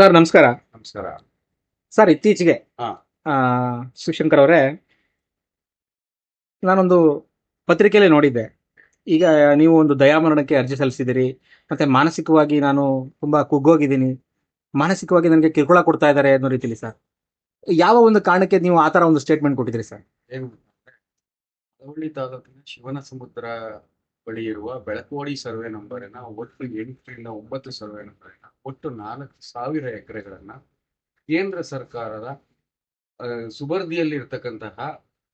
Sir ನಮಸ್ಕಾರ. ನಮಸ್ಕಾರ. Sir ಇತ್ತೀಚೆಗೆ ಹಾ. ಆ, ಶಿವಶಂಕರ್ ಅವರೇ ನಾನೊಂದು ಪತ್ರಿಕೆಯಲ್ಲಿ ನೋಡಿದ್ದೆ. ಈಗ ನೀವು ಒಂದು ದಯಾಮರಣಕ್ಕೆ ಅರ್ಜಿ ಸಲ್ಲಿಸಿದಿರಿ ಮತ್ತೆ ಮಾನಸಿಕವಾಗಿ ನಾನು ತುಂಬಾ ಕುಗ್ಗೋಗಿದ್ದೀನಿ. ಮಾನಸಿಕವಾಗಿ ನನಗೆ ಕಿರುಕುಳ ಕೊಡ್ತಾ ಇದ್ದಾರೆ ಅನ್ನೋ ರೀತಿಲಿ ಸರ್. ಯಾವ ಒಂದು ಕಾರಣಕ್ಕೆ ನೀವು ಆ ಥರ ಒಂದು ಸ್ಟೇಟ್ಮೆಂಟ್ ಕೊಟ್ಟಿದ್ರಿ ಸರ್? ಏನು ತಾಲೂಕಿನ ಶಿವನ ಸಮುದ್ರ ಬಳಿ ಇರುವ ಬೆಳಕೋಡಿ ಸರ್ವೆ ನಂಬರಿನ ಒಟ್ಟು ಎಂಟರಿಂದ ಒಂಬತ್ತು ಸರ್ವೆ ನಂಬರಿನ ಒಟ್ಟು ನಾಲ್ಕು ಸಾವಿರ ಎಕರೆಗಳನ್ನ ಕೇಂದ್ರ ಸರ್ಕಾರದ ಆ, ಸುಬರ್ದಿಯಲ್ಲಿ ಇರ್ತಕ್ಕಂತಹ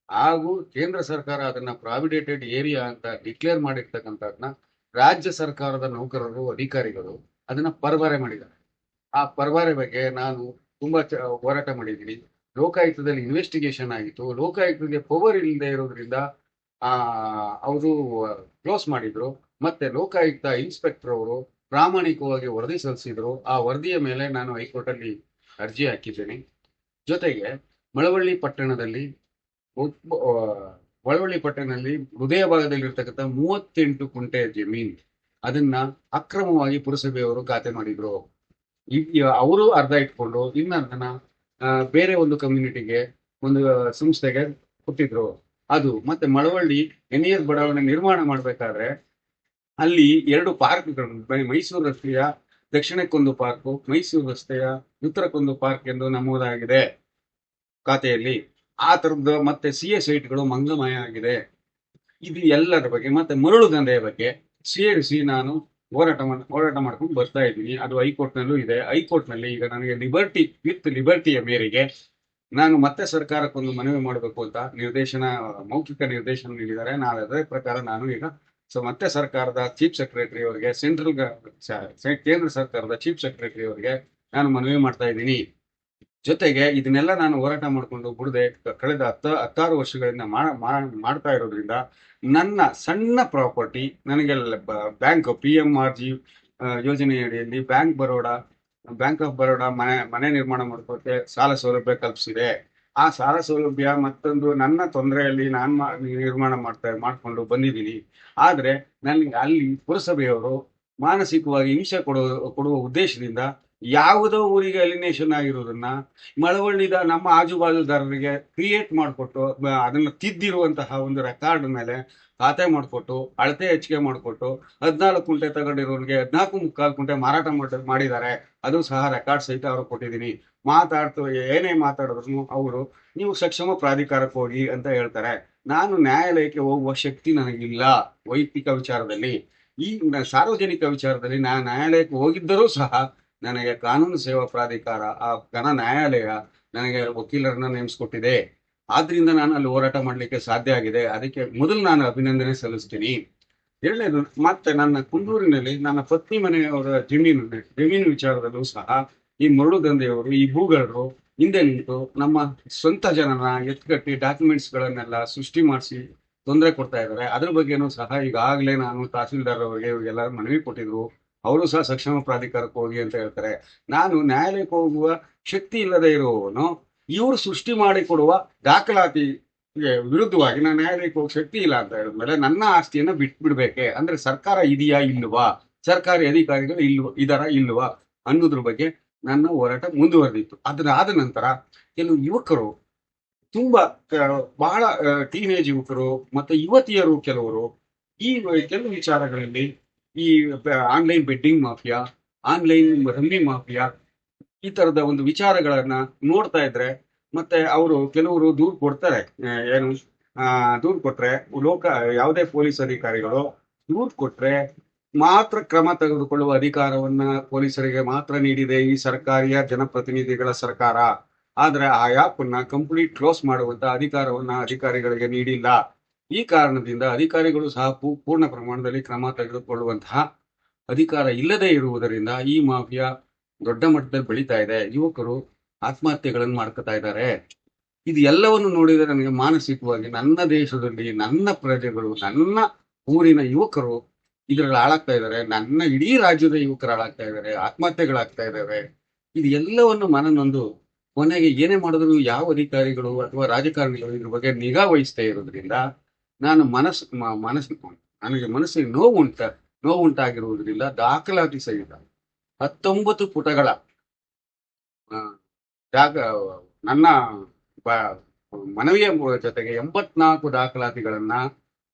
ಹಾಗೂ ಕೇಂದ್ರ ಸರ್ಕಾರ ಅದನ್ನ ಪ್ರಾವಿಡೇಟೆಡ್ ಏರಿಯಾ ಅಂತ ಡಿಕ್ಲೇರ್ ಮಾಡಿರ್ತಕ್ಕಂಥದ್ನ ರಾಜ್ಯ ಸರ್ಕಾರದ ನೌಕರರು ಅಧಿಕಾರಿಗಳು ಅದನ್ನ ಪರ್ವಾರೆ ಮಾಡಿದ್ದಾರೆ. ಆ ಪರ್ವಾರೆ ಬಗ್ಗೆ ನಾನು ತುಂಬಾ ಹೋರಾಟ ಮಾಡಿದ್ದೀನಿ. ಲೋಕಾಯುಕ್ತದಲ್ಲಿ ಇನ್ವೆಸ್ಟಿಗೇಷನ್ ಆಗಿತ್ತು. ಲೋಕಾಯುಕ್ತಕ್ಕೆ ಪವರ್ ಇಲ್ಲದೆ ಇರೋದ್ರಿಂದ ಆ, ಅವರು ಕ್ಲೋಸ್ ಮಾಡಿದ್ರು. ಮತ್ತೆ ಲೋಕಾಯುಕ್ತ ಇನ್ಸ್ಪೆಕ್ಟರ್ ಅವರು ಪ್ರಾಮಾಣಿಕವಾಗಿ ವರದಿ ಸಲ್ಲಿಸಿದ್ರು. ಆ ವರದಿಯ ಮೇಲೆ ನಾನು ಹೈಕೋರ್ಟ್ ಅಲ್ಲಿ ಅರ್ಜಿ ಹಾಕಿದ್ದೇನೆ. ಜೊತೆಗೆ ಮಳವಳ್ಳಿ ಪಟ್ಟಣದಲ್ಲಿ ಮಳವಳ್ಳಿ ಪಟ್ಟಣದಲ್ಲಿ ಹೃದಯ ಭಾಗದಲ್ಲಿ ಇರ್ತಕ್ಕಂಥ ಮೂವತ್ತೆಂಟು ಕುಂಟೆ ಜಮೀನ್ ಅದನ್ನ ಅಕ್ರಮವಾಗಿ ಪುರಸಭೆಯವರು ಖಾತೆ ಮಾಡಿದ್ರು. ಅವರು ಅರ್ಧ ಇಟ್ಕೊಂಡು ಇನ್ನರ್ಧನ ಬೇರೆ ಒಂದು ಕಮ್ಯುನಿಟಿಗೆ ಒಂದು ಸಂಸ್ಥೆಗೆ ಕೊಟ್ಟಿದ್ರು. ಅದು ಮತ್ತೆ ಮಳವಳ್ಳಿ ಎನ್ ಎಸ್ ಬಡಾವಣೆ ನಿರ್ಮಾಣ ಮಾಡಬೇಕಾದ್ರೆ ಅಲ್ಲಿ ಎರಡು ಪಾರ್ಕ್ಗಳು ಮೈಸೂರು ರಸ್ತೆಯ ದಕ್ಷಿಣಕ್ಕೊಂದು ಪಾರ್ಕ್, ಮೈಸೂರು ರಸ್ತೆಯ ಉತ್ತರಕ್ಕೊಂದು ಪಾರ್ಕ್ ಎಂದು ನಮೂದಾಗಿದೆ ಖಾತೆಯಲ್ಲಿ. ಆ ತರದ ಮತ್ತೆ ಸಿ ಎ ಸೈಟ್ಗಳು ಮಂಗಮಯ ಆಗಿದೆ. ಇದು ಎಲ್ಲರ ಬಗ್ಗೆ, ಮತ್ತೆ ಮರಳು ದಂಧೆಯ ಬಗ್ಗೆ ಸೇರಿಸಿ ನಾನು ಹೋರಾಟ ಹೋರಾಟ ಮಾಡ್ಕೊಂಡು ಬರ್ತಾ ಇದ್ದೀನಿ. ಅದು ಹೈಕೋರ್ಟ್ ನಲ್ಲೂ ಇದೆ. ಹೈಕೋರ್ಟ್ನಲ್ಲಿ ಈಗ ನನಗೆ ಲಿಬರ್ಟಿ ವಿತ್ ಲಿಬರ್ಟಿಯ ಮೇರೆಗೆ ನಾನು ಮತ್ತೆ ಸರ್ಕಾರಕ್ಕೊಂದು ಮನವಿ ಮಾಡಬೇಕು ಅಂತ ನಿರ್ದೇಶನ, ಮೌಖಿಕ ನಿರ್ದೇಶನ ನೀಡಿದ್ದಾರೆ. ನಾನು ಅದೇ ಪ್ರಕಾರ ನಾನು ಈಗ ಸೊ ಮತ್ತೆ ಸರ್ಕಾರದ ಚೀಫ್ ಸೆಕ್ರೆಟರಿ ಅವರಿಗೆ ಸೆಂಟ್ರಲ್ ಕೇಂದ್ರ ಸರ್ಕಾರದ ಚೀಫ್ ಸೆಕ್ರೆಟರಿ ಅವರಿಗೆ ನಾನು ಮನವಿ ಮಾಡ್ತಾ ಇದ್ದೀನಿ. ಜೊತೆಗೆ ಇದನ್ನೆಲ್ಲ ನಾನು ಹೋರಾಟ ಮಾಡಿಕೊಂಡು ಬಿಡದೆ, ಕಳೆದ ಹತ್ತ, ಹತ್ತಾರು ವರ್ಷಗಳಿಂದ ಮಾಡ್ತಾ ಇರೋದ್ರಿಂದ ನನ್ನ ಸಣ್ಣ ಪ್ರಾಪರ್ಟಿ ನನಗೆ bank P M R G ಯೋಜನೆ ಅಡಿಯಲ್ಲಿ bank Baroda bank of Baroda ಮನೆ ಮನೆ ನಿರ್ಮಾಣ ಮಾಡ್ಕೊಕ್ಕೆ ಸಾಲ ಸೌಲಭ್ಯ ಕಲ್ಪಿಸಿದೆ. ಆ ಸಾಲ ಸೌಲಭ್ಯ ಮತ್ತೊಂದು ನನ್ನ ತೊಂದರೆಯಲ್ಲಿ ನಾನು ನಿರ್ಮಾಣ ಮಾಡ್ತಾ, ಮಾಡ್ಕೊಂಡು ಬಂದಿದ್ದೀನಿ. ಆದ್ರೆ ನನಗೆ ಅಲ್ಲಿ ಪುರಸಭೆಯವರು ಮಾನಸಿಕವಾಗಿ ಹಿಂಸೆ ಕೊಡೋ ಕೊಡುವ ಉದ್ದೇಶದಿಂದ ಯಾವುದೋ ಊರಿಗೆ ಅಲಿನೇಷನ್ ಆಗಿರೋದನ್ನ ಮಳವಳ್ಳಿದ ನಮ್ಮ ಆಜುಬಾಜುದಾರರಿಗೆ ಕ್ರಿಯೇಟ್ ಮಾಡಿಕೊಟ್ಟು ಅದನ್ನ ತಿದ್ದಿರುವಂತಹ ಒಂದು ರೆಕಾರ್ಡ್ ಮೇಲೆ ಖಾತೆ ಮಾಡಿಕೊಟ್ಟು, ಅಳತೆ ಹೆಚ್ಚಿಗೆ ಮಾಡಿಕೊಟ್ಟು ಹದಿನಾಲ್ಕು ಕುಂಟೆ ತಗೊಂಡಿರೋರಿಗೆ ಹದಿನಾಲ್ಕು ಮುಕ್ಕಾಲು ಕುಂಟೆ ಮಾರಾಟ ಮಾಡ, ಮಾಡಿದ್ದಾರೆ. ಅದು ಸಹ ರೆಕಾರ್ಡ್ ಸಹಿತ ಅವ್ರು ಕೊಟ್ಟಿದ್ದೀನಿ. ಮಾತಾಡ್ತು, ಏನೇ ಮಾತಾಡಿದ್ರು ಅವರು, ನೀವು ಸಕ್ಷಮ ಪ್ರಾಧಿಕಾರಕ್ಕೆ ಹೋಗಿ ಅಂತ ಹೇಳ್ತಾರೆ. ನಾನು ನ್ಯಾಯಾಲಯಕ್ಕೆ ಹೋಗುವ ಶಕ್ತಿ ನನಗಿಲ್ಲ ವೈಯಕ್ತಿಕ ವಿಚಾರದಲ್ಲಿ. ಈ ಸಾರ್ವಜನಿಕ ವಿಚಾರದಲ್ಲಿ ನಾನು ನ್ಯಾಯಾಲಯಕ್ಕೆ ಹೋಗಿದ್ದರೂ ಸಹ ನನಗೆ ಕಾನೂನು ಸೇವಾ ಪ್ರಾಧಿಕಾರ ಆ ಘನ ನ್ಯಾಯಾಲಯ ನನಗೆ ವಕೀಲರನ್ನ ನೇಮಿಸ್ಕೊಟ್ಟಿದೆ. ಆದ್ರಿಂದ ನಾನು ಅಲ್ಲಿ ಹೋರಾಟ ಮಾಡಲಿಕ್ಕೆ ಸಾಧ್ಯ ಆಗಿದೆ. ಅದಕ್ಕೆ ಮೊದಲು ನಾನು ಅಭಿನಂದನೆ ಸಲ್ಲಿಸ್ತೀನಿ. ಎರಡನೇದು, ಮತ್ತೆ ನನ್ನ ಕುಂದೂರಿನಲ್ಲಿ ನನ್ನ ಪತ್ನಿ ಮನೆಯವರ ಜಮೀನು ಜಮೀನು ವಿಚಾರದಲ್ಲೂ ಸಹ ಈ ಮರಳು ದಂಧೆಯವರು, ಈ ಭೂಗಳರು ಹಿಂದೆ ನಿಂತು ನಮ್ಮ ಸ್ವಂತ ಜನನ ಎತ್ಕಟ್ಟಿ ಡಾಕ್ಯುಮೆಂಟ್ಸ್ ಗಳನ್ನೆಲ್ಲ ಸೃಷ್ಟಿ ಮಾಡಿಸಿ ತೊಂದರೆ ಕೊಡ್ತಾ ಇದ್ದಾರೆ. ಅದ್ರ ಬಗ್ಗೆನೂ ಸಹ ಈಗಾಗಲೇ ನಾನು ತಹಸೀಲ್ದಾರ್ ಅವರಿಗೆ ಇವ್ರಿಗೆಲ್ಲ ಮನವಿ ಕೊಟ್ಟಿದ್ರು. ಅವರು ಸಹ ಸಕ್ಷಮ ಪ್ರಾಧಿಕಾರಕ್ಕೆ ಹೋಗಿ ಅಂತ ಹೇಳ್ತಾರೆ. ನಾನು ನ್ಯಾಯಾಲಯಕ್ಕೆ ಹೋಗುವ ಶಕ್ತಿ ಇಲ್ಲದೆ ಇರುವವನು ಇವರು ಸೃಷ್ಟಿ ಮಾಡಿ ಕೊಡುವ ದಾಖಲಾತಿ ವಿರುದ್ಧವಾಗಿ ನಾನು ನ್ಯಾಯಾಲಯಕ್ಕೆ ಹೋಗಿ ಶಕ್ತಿ ಇಲ್ಲ ಅಂತ ಹೇಳಿದ್ಮೇಲೆ ನನ್ನ ಆಸ್ತಿಯನ್ನು ಬಿಟ್ಬಿಡ್ಬೇಕೆ. ಅಂದ್ರೆ ಸರ್ಕಾರ ಇದೆಯಾ ಇಲ್ವಾ ಸರ್ಕಾರಿ ಅಧಿಕಾರಿಗಳು ಇಲ್ವ? ಇದರ ಇಲ್ವಾ? ಅನ್ನೋದ್ರ ಬಗ್ಗೆ ನನ್ನ ಹೋರಾಟ ಮುಂದುವರೆದಿತ್ತು. ಅದರಾದ ನಂತರ ಕೆಲವು ಯುವಕರು, ತುಂಬಾ ಬಹಳ ಟೀನೇಜ್ ಯುವಕರು ಮತ್ತೆ ಯುವತಿಯರು ಕೆಲವರು ಈ ಕೆಲವು ವಿಚಾರಗಳಲ್ಲಿ ಈ online betting mafia, online rummy mafia, ಈ ತರದ ಒಂದು ವಿಚಾರಗಳನ್ನ ನೋಡ್ತಾ ಇದ್ರೆ ಮತ್ತೆ ಅವರು ಕೆಲವರು ದೂರು ಕೊಡ್ತಾರೆ. ಏನು? ದೂರು ಕೊಟ್ರೆ ಲೋಕ, ಯಾವುದೇ ಪೊಲೀಸ್ ಅಧಿಕಾರಿಗಳು ದೂರು ಕೊಟ್ರೆ ಮಾತ್ರ ಕ್ರಮ ತೆಗೆದುಕೊಳ್ಳುವ ಅಧಿಕಾರವನ್ನ ಪೊಲೀಸರಿಗೆ ಮಾತ್ರ ನೀಡಿದೆ ಈ ಸರ್ಕಾರಿಯ ಜನಪ್ರತಿನಿಧಿಗಳ ಸರ್ಕಾರ. ಆದ್ರೆ ಆ ಆ್ಯಪ್ ಅನ್ನ ಕಂಪ್ಲೀಟ್ ಕ್ಲೋಸ್ ಮಾಡುವಂತ ಅಧಿಕಾರವನ್ನ ಅಧಿಕಾರಿಗಳಿಗೆ ನೀಡಿಲ್ಲ. ಈ ಕಾರಣದಿಂದ ಅಧಿಕಾರಿಗಳು ಸಹ ಪೂರ್ಣ ಪ್ರಮಾಣದಲ್ಲಿ ಕ್ರಮ ತೆಗೆದುಕೊಳ್ಳುವಂತಹ ಅಧಿಕಾರ ಇಲ್ಲದೆ ಇರುವುದರಿಂದ ಈ ಮಾಫಿಯಾ ದೊಡ್ಡ ಮಟ್ಟದಲ್ಲಿ ಬೆಳೀತಾ ಇದೆ. ಯುವಕರು ಆತ್ಮಹತ್ಯೆಗಳನ್ನು ಮಾಡ್ಕೊತಾ ಇದ್ದಾರೆ. ಇದು ಎಲ್ಲವನ್ನು ನೋಡಿದರೆ ನನಗೆ ಮಾನಸಿಕವಾಗಿ ನನ್ನ ದೇಶದಲ್ಲಿ, ನನ್ನ ಪ್ರಜೆಗಳು, ನನ್ನ ಊರಿನ ಯುವಕರು ಇದರಲ್ಲಿ ಹಾಳಾಗ್ತಾ ಇದ್ದಾರೆ. ನನ್ನ ಇಡೀ ರಾಜ್ಯದ ಯುವಕರು ಹಾಳಾಗ್ತಾ ಇದ್ದಾರೆ, ಆತ್ಮಹತ್ಯೆಗಳಾಗ್ತಾ ಇದ್ದಾವೆ ಇದು ಎಲ್ಲವನ್ನು ಮನನೊಂದು ಕೊನೆಗೆ ಏನೇ ಮಾಡಿದ್ರು ಯಾವ ಅಧಿಕಾರಿಗಳು ಅಥವಾ ರಾಜಕಾರಣಿಗಳು ಇದ್ರ ಬಗ್ಗೆ ನಿಗಾ ವಹಿಸ್ತಾ ಇರೋದ್ರಿಂದ ನಾನು ಮನಸ್ಸು ಮನಸ್ಸು, ನನಗೆ ಮನಸ್ಸಿಗೆ ನೋವು ಉಂಟ, ನೋವು ಉಂಟಾಗಿರುವುದರಿಂದ ದಾಖಲಾತಿ ಸಹಿತ ಹತ್ತೊಂಬತ್ತು ಪುಟಗಳ ಜಾಗ, ನನ್ನ ಮನವಿಯ ಜೊತೆಗೆ ಎಂಬತ್ನಾಲ್ಕು ದಾಖಲಾತಿಗಳನ್ನ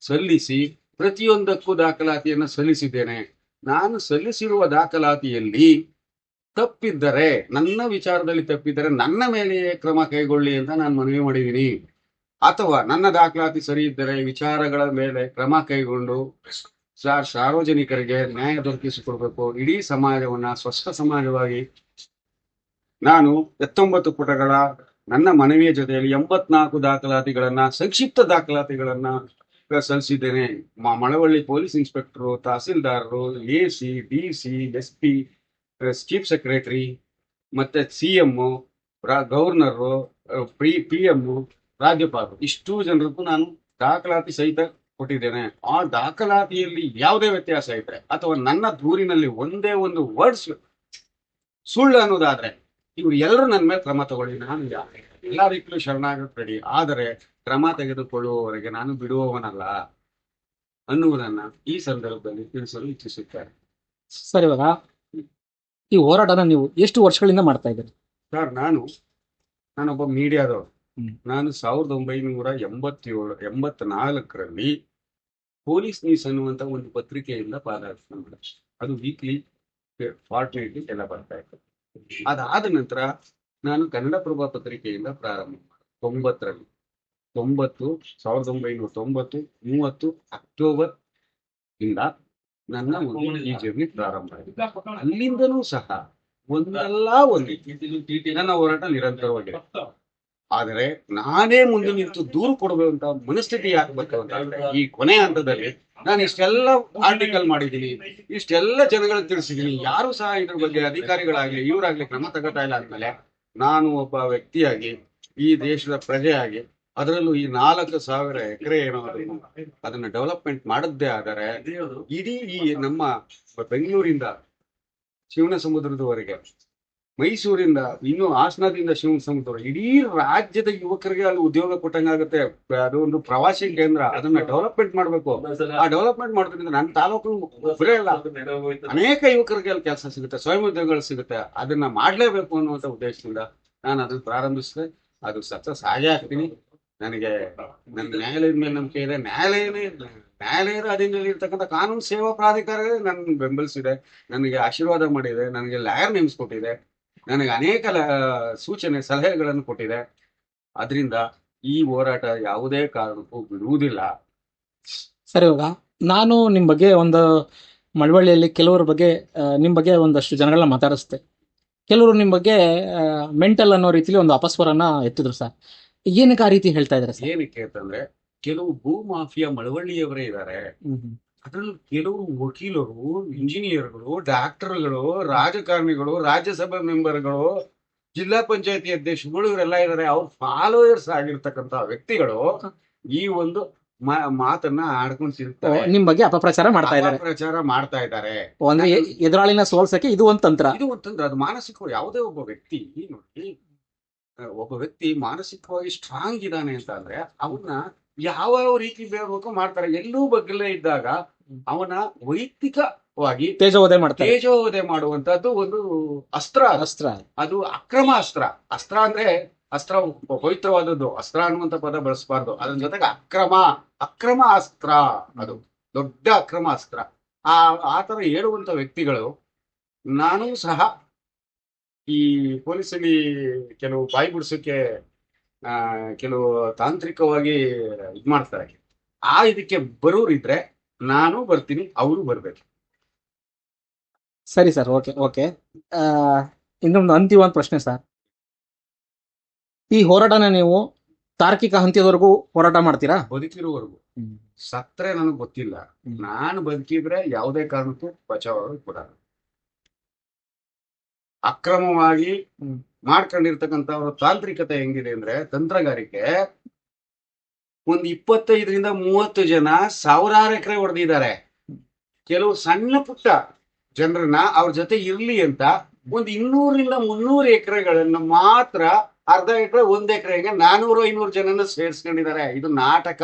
ಸಲ್ಲಿಸಿ, ಪ್ರತಿಯೊಂದಕ್ಕೂ ದಾಖಲಾತಿಯನ್ನು ಸಲ್ಲಿಸಿದ್ದೇನೆ. ನಾನು ಸಲ್ಲಿಸಿರುವ ದಾಖಲಾತಿಯಲ್ಲಿ ತಪ್ಪಿದ್ದರೆ, ನನ್ನ ವಿಚಾರದಲ್ಲಿ ತಪ್ಪಿದ್ದರೆ ನನ್ನ ಮೇಲೆಯೇ ಕ್ರಮ ಕೈಗೊಳ್ಳಿ ಅಂತ ನಾನು ಮನವಿ ಮಾಡಿದ್ದೀನಿ. ಅಥವಾ ನನ್ನ ದಾಖಲಾತಿ ಸರಿ ಇದ್ದರೆ ವಿಚಾರಗಳ ಮೇಲೆ ಕ್ರಮ ಕೈಗೊಂಡು ಸಾರ್ವಜನಿಕರಿಗೆ ನ್ಯಾಯ ದೊರಕಿಸಿಕೊಡ್ಬೇಕು. ಇಡೀ ಸಮಾಜವನ್ನ ಸ್ವಸ್ಥ ಸಮಾಜವಾಗಿ ನಾನು ಎತ್ತೊಂಬತ್ತು ಪುಟಗಳ ನನ್ನ ಮನವಿಯ ಜೊತೆಯಲ್ಲಿ ಎಂಬತ್ನಾಲ್ಕು ದಾಖಲಾತಿಗಳನ್ನ, ಸಂಕ್ಷಿಪ್ತ ದಾಖಲಾತಿಗಳನ್ನ ಸಲ್ಲಿಸಿದ್ದೇನೆ. Malavalli police inspector, ತಹಸೀಲ್ದಾರರು, A C, D C, S P chief secretary, ಮತ್ತೆ C M governor P P M ರಾಜ್ಯಪಾಲರು ಇಷ್ಟು ಜನರಿಗೂ ನಾನು ದಾಖಲಾತಿ ಸಹಿತ ಕೊಟ್ಟಿದ್ದೇನೆ. ಆ ದಾಖಲಾತಿಯಲ್ಲಿ ಯಾವುದೇ ವ್ಯತ್ಯಾಸ ಇದ್ರೆ ಅಥವಾ ನನ್ನ ದೂರಿನಲ್ಲಿ ಒಂದೇ ಒಂದು ವರ್ಡ್ಸ್ ಸುಳ್ಳು ಅನ್ನೋದಾದ್ರೆ ಇವ್ರು ಎಲ್ಲರೂ ನನ್ನ ಮೇಲೆ ಕ್ರಮ ತಗೊಳ್ಳಿ. ನಾನು ಎಲ್ಲಾ ರೀತಿಯಲ್ಲೂ ಶರಣಾಗಕ್ಕೆ ರೆಡಿ ಆದರೆ ಕ್ರಮ ತೆಗೆದುಕೊಳ್ಳುವವರೆಗೆ ನಾನು ಬಿಡುವವನಲ್ಲ ಅನ್ನುವುದನ್ನ ಈ ಸಂದರ್ಭದಲ್ಲಿ ತಿಳಿಸಲು ಇಚ್ಛಿಸುತ್ತಾರೆ ಸರ್ ಇವಾಗ ಈ ಹೋರಾಟನ ನೀವು ಎಷ್ಟು ವರ್ಷಗಳಿಂದ ಮಾಡ್ತಾ ಇದ್ದೀರಿ? ಸರ್ ನಾನು ನಾನೊಬ್ಬ ಮೀಡಿಯಾದವರು. ನಾನು ಸಾವಿರದ ಒಂಬೈನೂರ ಎಂಬತ್ತೇಳು ಎಂಬತ್ನಾಲ್ಕರಲ್ಲಿ ಪೊಲೀಸ್ ನ್ಯೂಸ್ ಅನ್ನುವಂತ ಒಂದು ಪತ್ರಿಕೆಯಿಂದ ಪಾದಾರ್ಪಣೆ ಮಾಡಿದೆ. ಅದು ವೀಕ್ಲಿ ಫಾರ್ಟ್ನೈಟ್ಲಿ ಎಲ್ಲ ಬರ್ತಾ ಇತ್ತು. ಅದಾದ ನಂತರ ನಾನು ಕನ್ನಡಪ್ರಭ ಪತ್ರಿಕೆಯಿಂದ ಪ್ರಾರಂಭ ಮಾಡಿದೆ. ತೊಂಬತ್ತರಲ್ಲಿ. ತೊಂಬತ್ತು ಸಾವಿರದ ಒಂಬೈನೂರ ತೊಂಬತ್ತು ಮೂವತ್ತು ಅಕ್ಟೋಬರ್ ಇಂದ ನನ್ನ ಈ ಜರ್ನಿ ಪ್ರಾರಂಭ ಆಯಿತು ಅಲ್ಲಿಂದನೂ ಸಹ ಒಂದಲ್ಲ ಒಂದು ನನ್ನ ಹೋರಾಟ ನಿರಂತರವಾಗಿದೆ. ಆದರೆ ನಾನೇ ಮುಂದೆ ನಿಂತು ದೂರು ಕೊಡಬೇಕಂತ ಮನಸ್ಥಿತಿ ಯಾಕೆ ಅಂತ ಈ ಕೊನೆ ಹಂತದಲ್ಲಿ ನಾನು ಇಷ್ಟೆಲ್ಲ ಆರ್ಟಿಕಲ್ ಮಾಡಿದ್ದೀನಿ, ಇಷ್ಟೆಲ್ಲ ಜನಗಳಿಗೆ ತಿಳಿಸಿದ್ದೀನಿ, ಯಾರು ಸಹ ಇದ್ರ ಬಗ್ಗೆ ಅಧಿಕಾರಿಗಳಾಗ್ಲಿ, ಇವರಾಗ್ಲಿ ಕ್ರಮ ತಗೋತಾ ಇಲ್ಲ ಅಂದ್ಮೇಲೆ ನಾನು ಒಬ್ಬ ವ್ಯಕ್ತಿಯಾಗಿ, ಈ ದೇಶದ ಪ್ರಜೆಯಾಗಿ, ಅದರಲ್ಲೂ ಈ ನಾಲ್ಕು ಸಾವಿರ ಎಕರೆ ಏನೋ ಅದನ್ನ ಡೆವಲಪ್ಮೆಂಟ್ ಮಾಡದ್ದೇ ಆದರೆ ಇಡೀ ಈ ನಮ್ಮ ಬೆಂಗಳೂರಿಂದ ಶಿವನ ಸಮುದ್ರದವರೆಗೆ ಮೈಸೂರಿಂದ, ಇನ್ನು ಹಾಸನದಿಂದ ಶಿವನ ಸಮುದ್ರ ಇಡೀ ರಾಜ್ಯದ ಯುವಕರಿಗೆ ಅಲ್ಲಿ ಉದ್ಯೋಗ ಕೊಟ್ಟಂಗಾಗುತ್ತೆ ಅದು ಒಂದು ಪ್ರವಾಸಿ ಕೇಂದ್ರ, ಅದನ್ನ ಡೆವಲಪ್ಮೆಂಟ್ ಮಾಡ್ಬೇಕು. ಆ ಡೆವಲಪ್ಮೆಂಟ್ ಮಾಡೋದ್ರಿಂದ ನನ್ನ ತಾಲೂಕು ಇಲ್ಲ ಅನೇಕ ಯುವಕರಿಗೆ ಅಲ್ಲಿ ಕೆಲಸ ಸಿಗುತ್ತೆ, ಸ್ವಯಂ ಉದ್ಯೋಗಗಳು ಸಿಗುತ್ತೆ. ಅದನ್ನ ಮಾಡ್ಲೇಬೇಕು ಅನ್ನುವಂತ ಉದ್ದೇಶದಿಂದ ನಾನು ಅದನ್ನ ಪ್ರಾರಂಭಿಸಿದೆ. ಅದು ಸಕ್ಸಸ್ ಆಗೇ ಆಗ್ತೀನಿ. ನನಗೆ ನನ್ನ ನ್ಯಾಯಾಲಯದ ಮೇಲೆ ನಂಬಿಕೆ ಇದೆ. ನ್ಯಾಯಾಲಯನೇ ನ್ಯಾಯಾಲಯದ ಅಧೀನದಲ್ಲಿ ಇರ್ತಕ್ಕಂಥ ಕಾನೂನು ಸೇವಾ ಪ್ರಾಧಿಕಾರವೇ ನನ್ನ ಬೆಂಬಲಿಸಿದೆ. ನನಗೆ ಆಶೀರ್ವಾದ ಮಾಡಿದೆ. ನನಗೆ ಲಾಯರ್ ನೇಮಿಸ್ಕೊಟ್ಟಿದೆ ನನಗೆ ಅನೇಕ ಸೂಚನೆ ಸಲಹೆಗಳನ್ನು ಕೊಟ್ಟಿದೆ. ಅದರಿಂದ ಈ ಹೋರಾಟ ಯಾವುದೇ ಕಾರಣಕ್ಕೂ ಬಿಡುವುದಿಲ್ಲ. ಸರಿ ಹೋಗ. ನಾನು ನಿಮ್ಮ ಬಗ್ಗೆ ಒಂದು ಮಳವಳ್ಳಿಯಲ್ಲಿ ಕೆಲವರ ಬಗ್ಗೆ ನಿಮ್ಮ ಬಗ್ಗೆ ಒಂದಷ್ಟು ಜನಗಳನ್ನ ಮಾತಾಡಿಸ್ತೆ ಕೆಲವರು ನಿಮ್ಮ ಬಗ್ಗೆ ಮೆಂಟಲ್ ಅನ್ನೋ ರೀತಿಲಿ ಒಂದು ಅಪಸ್ವರನ ಎತ್ತಿದ್ರು ಸರ್. ಏನಕ್ಕೆ ಆ ರೀತಿ ಹೇಳ್ತಾ ಇದ್ದಾರೆ ಏನಕ್ಕೆ ಅಂತಂದ್ರೆ ಕೆಲವು ಭೂ ಮಾಫಿಯಾ ಮಳವಳ್ಳಿಯವರೇ ಇದ್ದಾರೆ. ಅದರಲ್ಲೂ ಕೆಲವರು ವಕೀಲರು ಇಂಜಿನಿಯರ್ಗಳು ಡಾಕ್ಟರ್ಗಳು ರಾಜಕಾರಣಿಗಳು ರಾಜ್ಯಸಭಾ ಮೆಂಬರ್ಗಳು ಜಿಲ್ಲಾ ಪಂಚಾಯತಿ ಅಧ್ಯಕ್ಷಗಳು ಇವರೆಲ್ಲ ಇದ್ದಾರೆ ಅವ್ರ ಫಾಲೋಯರ್ಸ್ ಆಗಿರ್ತಕ್ಕಂತ ವ್ಯಕ್ತಿಗಳು ಈ ಒಂದು ಮಾತನ್ನ ಆಡ್ಕೊಂಡು ಸಿಗ್ತಾರೆ ನಿಮ್ಮ ಬಗ್ಗೆ ಅಪಪ್ರಚಾರ ಮಾಡ್ತಾ ಇದ್ದಾರೆ. ಅಪಪ್ರಚಾರ ಮಾಡ್ತಾ ಇದ್ದಾರೆ. ಅಂದ್ರೆ ಎದುರಾಳಿನ ಸೋಲ್ಸಕ್ಕೆ ಇದು ಒಂದು ತಂತ್ರ. ಇದು ಅಂತಂದ್ರೆ ಅದು ಮಾನಸಿಕ ಯಾವುದೇ ಒಬ್ಬ ವ್ಯಕ್ತಿ ನೋಡಿ ಒಬ್ಬ ವ್ಯಕ್ತಿ ಮಾನಸಿಕವಾಗಿ ಸ್ಟ್ರಾಂಗ್ ಇದ್ದಾನೆ ಅಂತ ಅಂದ್ರೆ ಅವನ್ನ ಯಾವ ಯಾವ ರೀತಿ ಬೇರ್ಬೇಕು ಮಾಡ್ತಾರೆ ಎಲ್ಲೂ ಬಗ್ಗಲೇ ಇದ್ದಾಗ ಅವನ ವೈಯಕ್ತಿಕವಾಗಿ ತೇಜೋವಧೆ ಮಾಡ್ತಾರೆ. ತೇಜೋವಧೆ ಮಾಡುವಂತದ್ದು ಒಂದು ಅಸ್ತ್ರ. ಅಸ್ತ್ರ. ಅದು ಅಕ್ರಮ ಅಸ್ತ್ರ. ಅಸ್ತ್ರ ಅಂದ್ರೆ ಅಸ್ತ್ರ ಪವಿತ್ರವಾದದ್ದು. ಅಸ್ತ್ರ ಅನ್ನುವಂತ ಪದ ಬಳಸಬಾರ್ದು. ಅದ್ರ ಜೊತೆಗೆ ಅಕ್ರಮ. ಅಕ್ರಮ ಅಸ್ತ್ರ ಅದು. ದೊಡ್ಡ ಅಕ್ರಮ ಅಸ್ತ್ರ. ಆ ಆತರ ಹೇಳುವಂತ ವ್ಯಕ್ತಿಗಳು ನಾನು ಸಹ ಈ ಪೊಲೀಸಲ್ಲಿ ಕೆಲವು ಬಾಯಿ ಬಿಡಿಸೋಕೆ ಕೆಲವು ತಾಂತ್ರಿಕವಾಗಿ ಇದು ಮಾಡ್ತಾರೆ. ಆ ಇದಕ್ಕೆ ಬರೋರಿದ್ರೆ ನಾನು ಬರ್ತೀನಿ ಅವರು ಬರ್ಬೇಕು. ಸರಿ ಸರ್ ಓಕೆ ಓಕೆ. ಇನ್ನೊಂದು ಅಂತಿಮ ಒಂದು ಪ್ರಶ್ನೆ ಸರ್. ಈ ಹೋರಾಟನ ನೀವು ತಾರ್ಕಿಕ ಹಂತದವರೆಗೂ ಹೋರಾಟ ಮಾಡ್ತೀರಾ? ಬದುಕಿರುವವರೆಗೂ. ಸತ್ರೆ ನನಗೆ ಗೊತ್ತಿಲ್ಲ. ನಾನು ಬದುಕಿದ್ರೆ ಯಾವುದೇ ಕಾರಣಕ್ಕೂ ಬಚಾವ್ ಕೂಡ ಅಕ್ರಮವಾಗಿ. ಮಾಡ್ಕೊಂಡಿರ್ತಕ್ಕಂಥ ಅವರ ತಾಂತ್ರಿಕತೆ ಹೆಂಗಿದೆ ಅಂದ್ರೆ ತಂತ್ರಗಾರಿಕೆ ಒಂದ್ ಇಪ್ಪತ್ತೈದರಿಂದ ಮೂವತ್ತು ಜನ ಸಾವಿರಾರು ಎಕರೆ ಹೊಡೆದಿದ್ದಾರೆ ಕೆಲವು ಸಣ್ಣ ಪುಟ್ಟ ಜನರನ್ನ ಅವ್ರ ಜೊತೆ ಇರ್ಲಿ ಅಂತ ಒಂದ್ ಇನ್ನೂರಿಂದ ಮುನ್ನೂರು ಎಕರೆಗಳನ್ನ ಮಾತ್ರ ಅರ್ಧ ಎಕರೆ ಒಂದ್ ಎಕರೆಗೆ ನಾನೂರು ಐನೂರು ಜನನ ಸೇರಿಸ್ಕೊಂಡಿದ್ದಾರೆ. ಇದು ನಾಟಕ.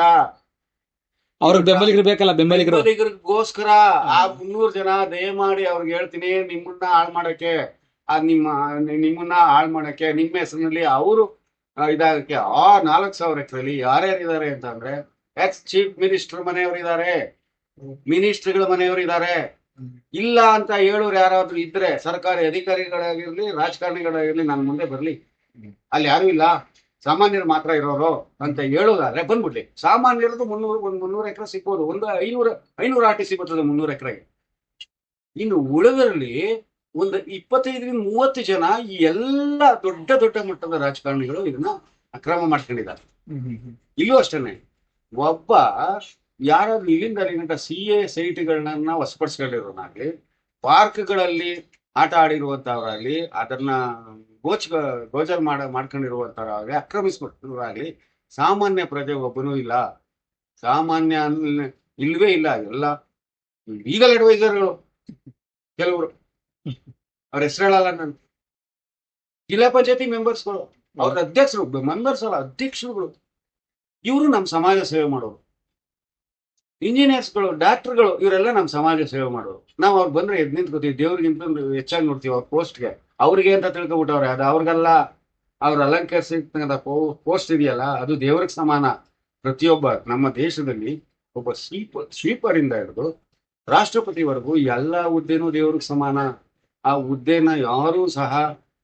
ಅವ್ರಿಗೆ ಬೆಂಬಲಿಗರು ಬೇಕಲ್ಲ ಬೆಂಬಲಿಗರು. ಬೆಂಬಲಿಗರಿಗೋಸ್ಕರ ಆ ಮುನ್ನೂರು ಜನ ದಯಮಾಡಿ ಅವ್ರಿಗೆ ಹೇಳ್ತೀನಿ ನಿಮ್ಮನ್ನ ಹಾಳು ಮಾಡಕ್ಕೆ. ಆ ನಿಮ್ಮ, ನಿಮ್ಮನ್ನ ಹಾಳು ಮಾಡಕ್ಕೆ, ನಿಮ್ಮ ಹೆಸರಿನಲ್ಲಿ ಅವರು ಇದಾಗಕ್ಕೆ ಆ ನಾಲ್ಕು ಸಾವಿರ ಎಕರೆಲಿ ಯಾರ್ಯಾರಿದ್ದಾರೆ ಅಂತಂದ್ರೆ ಎಕ್ಸ್ ಚೀಫ್ ಮಿನಿಸ್ಟರ್ ಮನೆಯವರು ಇದಾರೆ ಮಿನಿಸ್ಟರ್ಗಳ ಮನೆಯವರು ಇದಾರೆ ಇಲ್ಲ ಅಂತ ಹೇಳೋರು ಯಾರಾದ್ರೂ ಇದ್ರೆ, ಸರ್ಕಾರಿ ಅಧಿಕಾರಿಗಳಾಗಿರ್ಲಿ, ರಾಜಕಾರಣಿಗಳಾಗಿರ್ಲಿ ನನ್ನ ಮುಂದೆ ಬರ್ಲಿ. ಅಲ್ಲಿ ಯಾರು ಇಲ್ಲ. ಸಾಮಾನ್ಯರು ಮಾತ್ರ ಇರೋರು ಅಂತ ಹೇಳೋದಾದ್ರೆ ಬಂದ್ಬಿಡ್ಲಿ. ಸಾಮಾನ್ಯರದ್ದು ಮುನ್ನೂರು, ಒಂದು ಮುನ್ನೂರು ಎಕರೆ ಸಿಗ್ಬೋದು. ಒಂದು ಐನೂರ, ಐನೂರು ಆರ್ ಟಿ ಸಿ ಬರ್ತದೆ ಮುನ್ನೂರು ಎಕರೆಗೆ. ಇನ್ನು ಉಳಿದರಲ್ಲಿ ಒಂದು ಇಪ್ಪತ್ತೈದರಿಂದ ಮೂವತ್ತು ಜನ ಈ ಎಲ್ಲ ದೊಡ್ಡ ದೊಡ್ಡ ಮಟ್ಟದ ರಾಜಕಾರಣಿಗಳು ಇದನ್ನ ಅಕ್ರಮ ಮಾಡ್ಕೊಂಡಿದ್ದಾರೆ. ಇಲ್ಲೂ ಅಷ್ಟೇನೆ. ಒಬ್ಬ ಯಾರಾದ್ರೂ ಇಲ್ಲಿಂದ ಅಲ್ಲಿಗಂಟ ಸಿ ಎ ಸೈಟ್ಗಳನ್ನ ವಶಪಡಿಸ್ಕೊಂಡಿರೋನಾಗ್ಲಿ ಪಾರ್ಕ್ಗಳಲ್ಲಿ ಆಟ ಆಡಿರುವಂತವರಾಗ್ಲಿ, ಅದನ್ನ ಗೋಚ ಗೋಚರ್ ಮಾಡ, ಮಾಡ್ಕೊಂಡಿರುವಂತವರಾಗ್ಲಿ ಆಕ್ರಮಿಸ್ಬಿಟ್ಟವರಾಗ್ಲಿ ಸಾಮಾನ್ಯ ಪ್ರಜೆ ಒಬ್ಬನೂ ಇಲ್ಲ. ಸಾಮಾನ್ಯ ಇಲ್ವೇ ಇಲ್ಲ ಎಲ್ಲ. ಲೀಗಲ್ ಅಡ್ವೈಸರ್ಗಳು ಕೆಲವರು. ಅವ್ರ ಹೆಸರು ಹೇಳಲ್ಲ ನಾನು. ಜಿಲ್ಲಾ ಪಂಚಾಯತಿ ಮೆಂಬರ್ಸ್ಗಳು ಅವ್ರ ಅಧ್ಯಕ್ಷರು ಮೆಂಬರ್ಸ್ ಅಲ್ಲ ಅಧ್ಯಕ್ಷರುಗಳು. ಇವರು ನಮ್ಮ ಸಮಾಜ ಸೇವೆ ಮಾಡೋರು. ಇಂಜಿನಿಯರ್ಸ್ಗಳು ಡಾಕ್ಟರ್ಗಳು ಇವರೆಲ್ಲ ನಮ್ಮ ಸಮಾಜ ಸೇವೆ ಮಾಡೋರು. ನಾವು ಅವ್ರು ಬಂದ್ರೆ ಎದ್ ನಿಂತ್ಕೋತೀವಿ ದೇವ್ರಿಗಿಂತ ಹೆಚ್ಚಾಗಿ ನೋಡ್ತೀವಿ ಅವ್ರ ಪೋಸ್ಟ್ಗೆ ಅವ್ರಿಗೆ ಅಂತ ತಿಳ್ಕೊಬಿಟ್ಟವ್ರೆ ಅದು ಅವ್ರಿಗೆಲ್ಲ. ಅವ್ರ ಅಲಂಕರಿಸಿರ್ತಕ್ಕಂಥ ಪೋಸ್ಟ್ ಇದೆಯಲ್ಲ ಅದು ದೇವ್ರಿಗೆ ಸಮಾನ. ಪ್ರತಿಯೊಬ್ಬ ನಮ್ಮ ದೇಶದಲ್ಲಿ ಒಬ್ಬ ಸ್ವೀಪ ಸ್ವೀಪರಿಂದ ಹಿಡಿದು ರಾಷ್ಟ್ರಪತಿವರೆಗೂ ಎಲ್ಲ ಹುದ್ದೆನೂ ದೇವ್ರಿಗೆ ಸಮಾನ. ಆ ಹುದ್ದೆನ ಯಾರು ಸಹ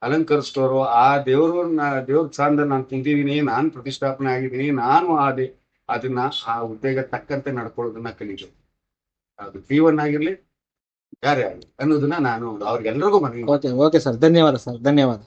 ಅಲಂಕರಿಸ್ತಾರೋ ಆ ದೇವರು ದೇವ್ರ ಸ್ಥಾನದಲ್ಲಿ ನಾನು ಕುಂತಿದ್ದೀನಿ, ನಾನು ಪ್ರತಿಷ್ಠಾಪನೆ ಆಗಿದ್ದೀನಿ, ನಾನು ಆದೆ, ಅದನ್ನ ಆ ಹುದ್ದೆಗೆ ತಕ್ಕಂತೆ ನಡ್ಕೊಳ್ಳೋದನ್ನ ಕಲಿಬೇಕು ಅದು ಒನ್ ಆಗಿರ್ಲಿ ಆಗಲಿ ಅನ್ನೋದನ್ನ ನಾನು ಅವ್ರಿಗೆಲ್ಲರಿಗೂ ಮನವಿ ಓಕೆ ಓಕೆ ಸರ್. ಧನ್ಯವಾದ ಸರ್. ಧನ್ಯವಾದ.